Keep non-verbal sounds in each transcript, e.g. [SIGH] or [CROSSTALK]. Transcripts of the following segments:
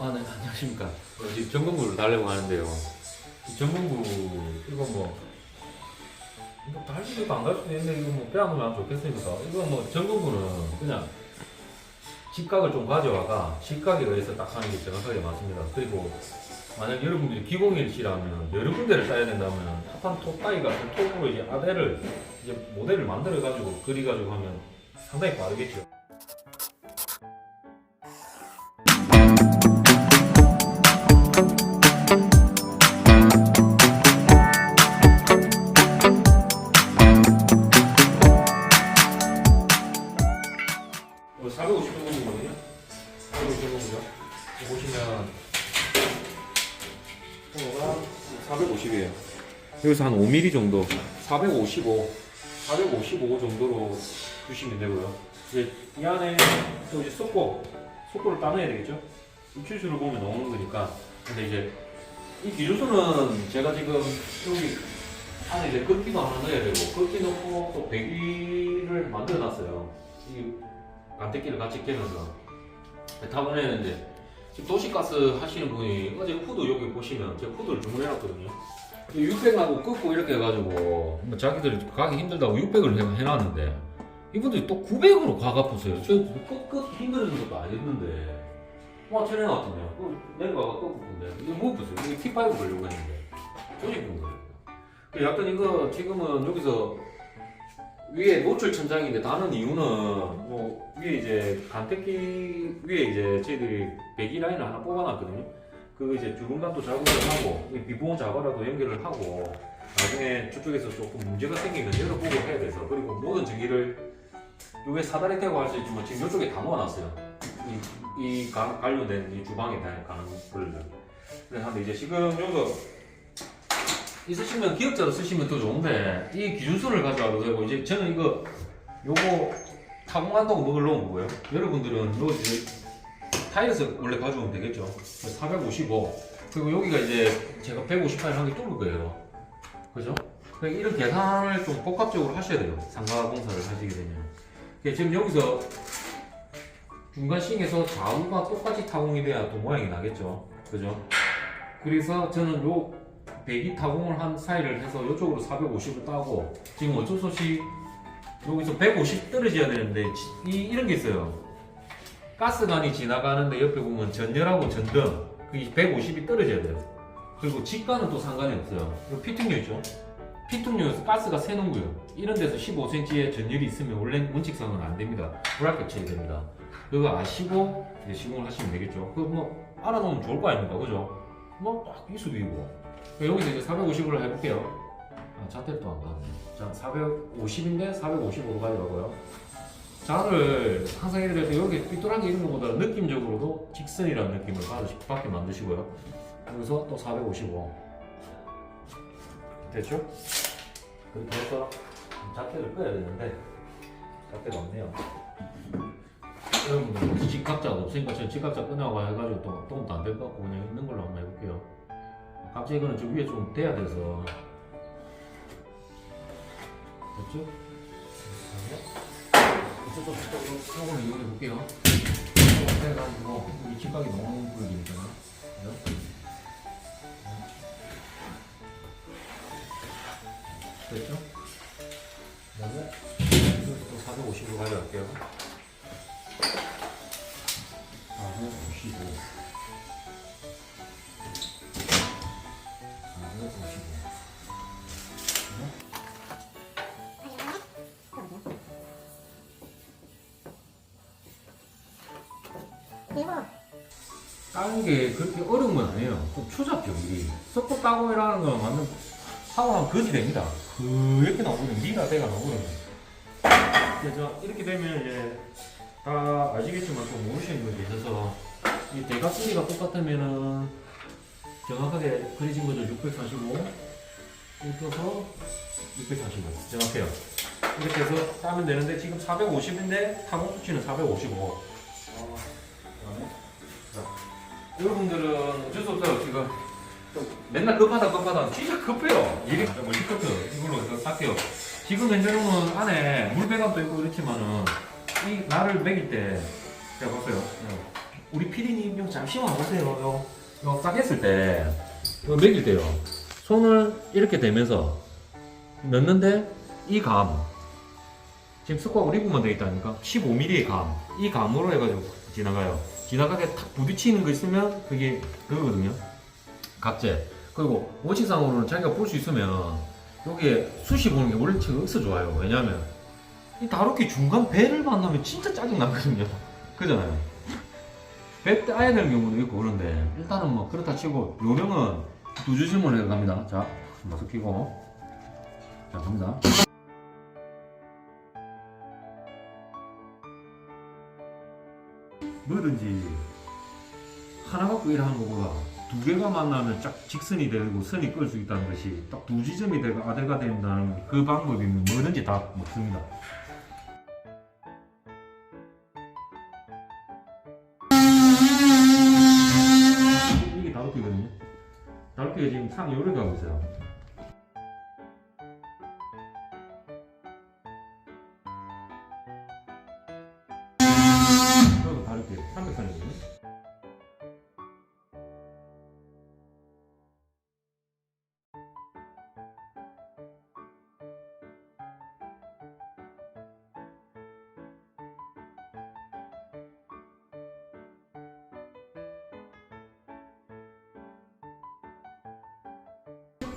아, 네, 안녕하십니까. 어, 지금 전공부를 달려고 하는데요. 이 전공부, 이거 뭐, 이거 할 수도 있고 안갈 수도 있는데, 이거 뭐, 빼앗으면 좋겠습니까? 이거 뭐, 전공부는 그냥 직각을 좀 가져와가 직각에 의해서 딱 하는 게 정확하게 맞습니다. 그리고 만약 여러분들이 기공일치라면 여러 군데를 짜야 된다면 합판 톱 따위 같은 톱으로 이제 아대를 이제 모델을 만들어 가지고 그리 가지고 하면 상당히 빠르겠죠. 이거 450정도거든요. 450정도죠. 보시면 코너가 450이에요. 여기서 한 5mm 정도, 455, 455 정도로 주시면 되고요. 이제 이 안에 또 이제 속고, 속고를 따내야 되겠죠? 입출수를 보면 나오는 거니까. 근데 이제 이 기준수는 제가 지금 여기 안에 이제 끄기도 하나 넣어야 되고, 끄기 넣고 또 배기를 만들어 놨어요. 이 간택기를 같이 깨면서. 타보내는데 지금 도시가스 하시는 분이 어제 후드 여기 보시면 제가 후드를 주문해놨거든요. 600하고 끊고 이렇게 해가지고 뭐 자기들이 가기 힘들다고 600을 해놨는데 이분들이 또 900으로 과갚으세요. 저 끝끝 힘든 것도 아니었는데. 와 쟤네 같은데요. 그 내려가가 꺾었는데. 이거 못 보세요? 이게 T5 걸려고 했는데. 조직분 거예요 약간 이거 지금은 여기서 위에 노출 천장인데 다는 이유는 뭐 위에 이제 간택기 위에 이제 저희들이 배기 라인을 하나 뽑아놨거든요. 그 이제 주름감도 작업을 하고 이 비보온 작업라도 연결을 하고 나중에 저쪽에서 조금 문제가 생기면 열어보고 해야 돼서 그리고 모든 전기를 요게 사다리 대고 할 수 있지만 지금 이쪽에 다 모아놨어요. 이, 이 가- 관련된 이 주방에 다 가는 걸를. 그래서 이제 지금 여기서 있으시면 기억자로 쓰시면 더 좋은데 이 기준수를 가져와도 되고 이제 저는 이거 요거 타공한다고 먹을 놓은 거고요. 여러분들은 요 타일에서 원래 가져오면 되겠죠. 455 그리고 여기가 이제 제가 158을 한개 뚫을 거예요. 그죠? 그러니까 이런 계산을 좀 복합적으로 하셔야 돼요. 상가 공사를 하시게 되면. 그러니까 지금 여기서 중간 싱에서 좌우가 똑같이 타공이 돼야 또 모양이 나겠죠. 그죠? 그래서 저는 요 배기 타공을 한 사이를 해서 이쪽으로 450을 따고 지금 어쩔 수 없이 여기서 150 떨어져야 되는데 지- 이, 이런 게 있어요. 가스관이 지나가는데 옆에 보면 전열하고 전등 그게 150이 떨어져야 돼요. 그리고 직관은 또 상관이 없어요. 이거 피팅료 있죠? 피팅료에서 가스가 새는 거예요. 이런 데서 15cm의 전열이 있으면 원래 원칙상은 안 됩니다. 불합격 처리 됩니다. 그거 아시고 시공을 하시면 되겠죠. 그거 뭐 알아놓으면 좋을 거 아닙니까? 그죠? 뭐딱 이수비고 여기서 이제 450으로 해볼게요. 아, 자태를 또안 가네. 자, 450인데 455로 가져가고요. 자를 항상 이럴 때 여기 삐뚤한 게 있는 것보다 느낌적으로도 직선이라는 느낌을 받게 만드시고요. 여기서 또 455. 됐죠? 그렇게 해서 자태를 꺼야 되는데 자태가 없네요. 여러분들 직각자가 없으니까 제가 직각자 끊어가 해가지고 또 도움도 안 될 것 같고 그냥 있는 걸로 한번 해볼게요. 갑자기 이거는 좀 위에 좀 돼야 돼서 됐죠? 이쪽 쪽 요거는 이용해 볼게요. 해가지고 이 직각이 너무 불리니까 됐죠? 그다음에 또 450으로 가져갈게요. 455 455 따는 게 그렇게 어려운 건 아니에요. 좀 추잡죠, 일이. 석고 따고이라는 건 완전 사고하면 거지 됩니다. 그렇게 나오거든요. 미가 대가 나오거든요. 그래서 이렇게 되면 이제 다 아시겠지만 또 모르시는 분이 있어서 이 대각선이가 똑같으면은 정확하게 그려진 거죠. 645 이렇게서 645 정확해요. 이렇게 해서 따면 되는데 지금 450인데 타공 수치는 455. 여러분들은 어쩔 수 없어요. 지금 좀 맨날 급하다 급하다 진짜 급해요. 일이 정말 급해요. 이걸로 해서 할게요. 지금 현재로는 안에 물 배관도 있고 그렇지만은 이 날을 매길 때 제가 봤어요. 네. 우리 피디님 요 잠시만 보세요. 요, 요딱 했을 때, 요 매길 때요. 손을 이렇게 대면서 넣는데 이 감, 지금 스코어 리브만 되어 있다니까 15mm의 감, 이 감으로 해가지고 지나가요. 지나가게 탁 부딪히는 거 있으면 그게 그거거든요. 각재. 그리고 원칙상으로는 자기가 볼 수 있으면 여기에 숱이 보는 게 원래 없어 좋아요. 왜냐면 이 다루기 중간 배를 만나면 진짜 짜증 나거든요. [LAUGHS] 그잖아요. 배 따야 되는 경우도 있고 그런데 일단은 뭐 그렇다 치고 요령은 두 주심을 해 갑니다. 자, 마스 끼고 자 갑니다. 뭐든지 하나 갖고 일하는 것보다 두 개가 만나면 쫙 직선이 되고 선이 끌 수 있다는 것이 딱 두 지점이 되고 아대가 된다는 그 방법이면 뭐든지 다 먹습니다. 이게 다루기거든요. 다루기가 지금 상 요래 가고 있어요.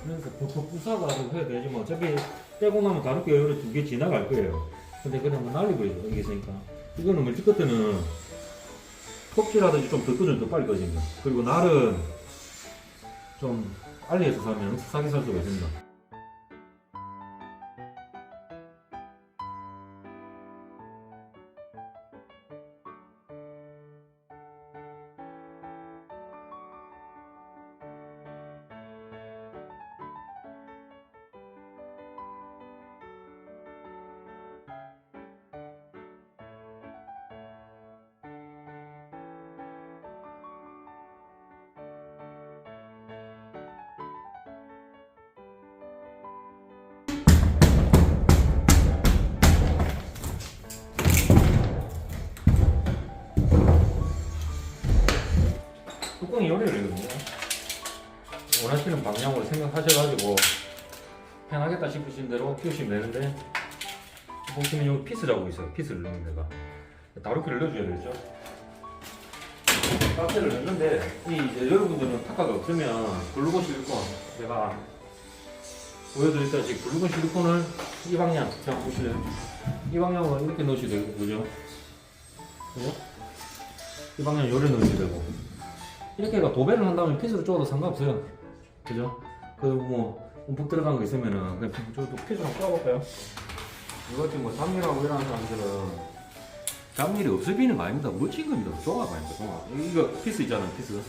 그래서 보통 부사가 해야 되지만 어차피 떼고 나면 다루기 요래 두개 지나갈 거예요. 근데 그냥 뭐 날리버리죠. 이게 있으니까. 이거는 멀티 끝에는 톱질하듯이 좀더 끄면 더 빨리 꺼집니다. 그리고 날은 좀 알리에서 사면 싸게 살 수가 있습니다. 싶으신 대로 키우시면 되는데 보시면 여기 피스 잡고 있어요. 피스를 넣는 데가 다루키를 넣어줘야 되겠죠. 가스를 넣는데 이 이제 여러분들은 타카가 없으면 글루건 실리콘 제가 보여드렸다시피 글루건 실리콘을 이 방향 자 보실래요? 이 방향으로 이렇게 넣으셔도 되고 그죠? 그죠? 이 방향 요래 넣으셔도 되고 이렇게 해가 도배를 한다면 피스로 쪼아도 상관없어요. 그죠? 그리고 뭐 움푹 들어간 거 있으면은 그냥 저도 피스 한번 쪼아볼까요? 이거 지금 뭐 잡일하고 이러는 사람들은 잡일이 없을 비는 거 아닙니다. 멋진 겁니다. 조각 아닙니다. 조각. 이거 피스 있잖아요. 피스.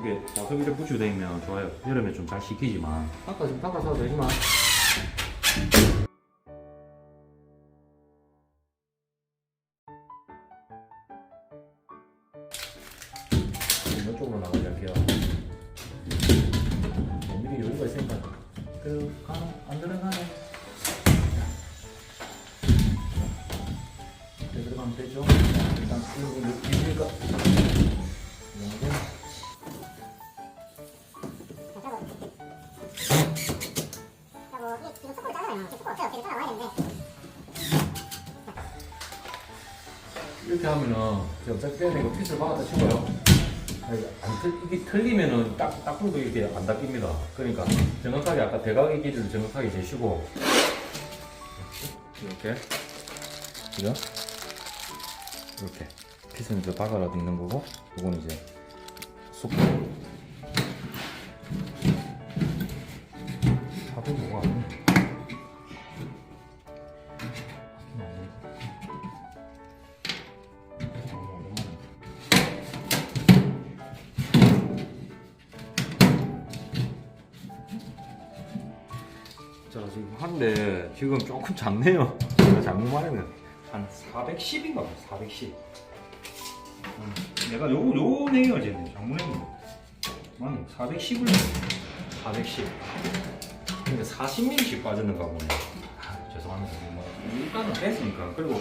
이게 자석이를 붙이고 다니면 좋아요. 여름에 좀 잘 식히지만 닦아 지금 닦아서 되지만 들어가면 되죠? 일단 이거 느끼니까 이렇게 이렇게 하면은 빼는 거 피스를 박았다 치고요. 안 틀, 이게 틀리면은 딱, 딱품도 이렇게 안 닦입니다. 그러니까 정확하게 아까 대각의 길이를 정확하게 재시고 이렇게 그죠? 이렇게 핏은 이제 박아라 있는 거고 이건 이제 쏙 밥을 뭐가 안 돼? 자 지금 한데 지금 조금 작네요. 제가 잘못 말하면 한 410인가 봐. 410. 음, 내가 요거 요 내용을 쟀네. 했네. 맞네. 410을 410. 근데 40mm씩 빠졌는가 보네. 아, 죄송합니다. 뭐 일단은 됐으니까. 그리고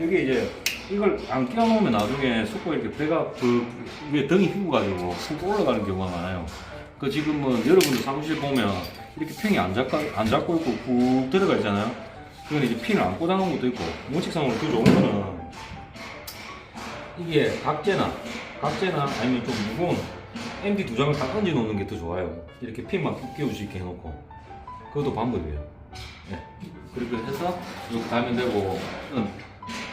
여기 이제 이걸 안 끼워 놓으면 나중에 속고 이렇게 배가 그 위에 등이 휘고가지고 훅 올라가는 경우가 많아요. 그 지금은 여러분들 사무실 보면 이렇게 팽이 안 잡고 안 잡고 있고 훅 들어가 있잖아요. 그건 이제 핀을 안 꽂아 놓은 것도 있고 원칙상으로 더 좋은 거는 이게 각재나 각재나 아니면 좀 무거운 MD 두 장을 다 얹어 놓는 게 더 좋아요. 이렇게 핀만 푹 끼울 수 있게 해놓고 그것도 방법이에요. 예. 그렇게 해서 이렇게 달면 되고 음,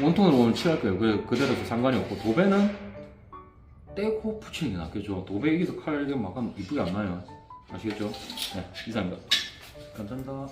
원통으로 오늘 칠할 거예요. 그 그대로서 상관이 없고 도배는 떼고 붙이는 게 낫겠죠. 도배 여기서 칼 이게 막 이쁘게 안 나요. 아시겠죠? 네, 이상입니다. 감사합니다.